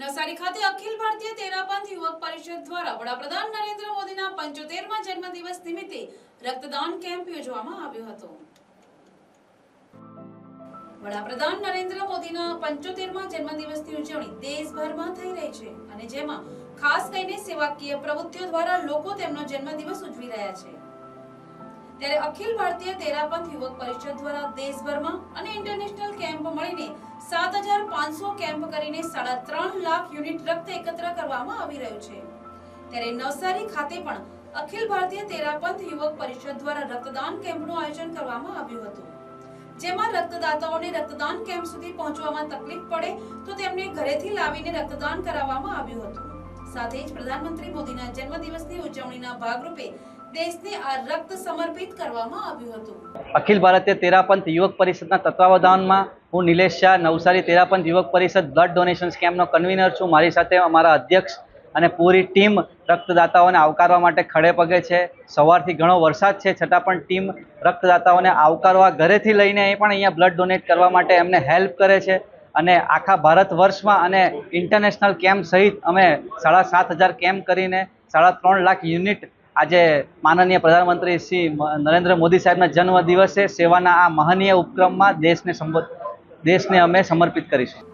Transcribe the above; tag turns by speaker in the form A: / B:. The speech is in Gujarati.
A: નવસારી ખાતે અખિલ ભારતીય તેરાપંથ યુવક પરિષદ દ્વારા વડાપ્રધાન નરેન્દ્ર મોદીના પંચોતેરમા જન્મદિવસ નિમિત્તે રક્તદાન કેમ્પ યોજવામાં આવ્યો હતો. વડાપ્રધાન નરેન્દ્ર મોદીના પંચોતેરમા જન્મદિવસની ઉજવણી દેશભરમાં થઈ રહી છે અને જેમાં ખાસ કરીને સેવાકીય પ્રવૃત્તિઓ દ્વારા લોકો તેમનો જન્મદિવસ ઉજવી રહ્યા છે. ત્યારે અખિલ ભારતીય તેરાપંથ યુવક પરિષદ દ્વારા દેશભરમાં સાત હજાર પાંચસો કેમ્પ કરીને સાડા ત્રણ લાખ યુનિટ રક્ત એકત્ર કરવામાં આવી રહ્યું છે. ત્યારે નવસારી ખાતે પણ અખિલ ભારતીય તેરાપંથ યુવક પરિષદ દ્વારા રક્તદાન કેમ્પનું આયોજન કરવામાં આવ્યું હતું. જેમાં રક્તદાતાઓને રક્તદાન કેમ્પ સુધી પહોંચવામાં તકલીફ પડે તો તેમને ઘરેથી લાવીને રક્તદાન કરાવવામાં આવ્યું હતું. સાથે જ પ્રધાનમંત્રી મોદીના જન્મદિવસની ઉજવણીના ભાગરૂપે દેશને આ રક્ત સમર્પિત કરવામાં આવ્યું હતું.
B: અખિલ ભારતીય તેરાપંથ યુવક પરિષદના તત્વાવધાનમાં હું નિલેશ શાહ, નવસારી તેરાપન યુવક પરિષદ બ્લડ ડોનેશન કેમ્પનો કન્વીનર છું. મારી સાથે અમારા અધ્યક્ષ અને પૂરી ટીમ રક્તદાતાઓને આવકારવા માટે ખડે પગે છે. સવારથી ઘણો વરસાદ છે, છતાં પણ ટીમ રક્તદાતાઓને આવકારવા ઘરેથી લઈને અહીં પણ અહીંયા બ્લડ ડોનેટ કરવા માટે એમને હેલ્પ કરે છે. અને આખા ભારત વર્ષમાં અને ઇન્ટરનેશનલ કેમ્પ સહિત અમે સાડા સાત હજાર કેમ્પ કરીને સાડા ત્રણ લાખ યુનિટ આજે માનનીય પ્રધાનમંત્રી શ્રી નરેન્દ્ર મોદી સાહેબના જન્મ દિવસે સેવાના આ મહનીય ઉપક્રમમાં દેશને સંબોધ દેશને અમે સમર્પિત કરીશું.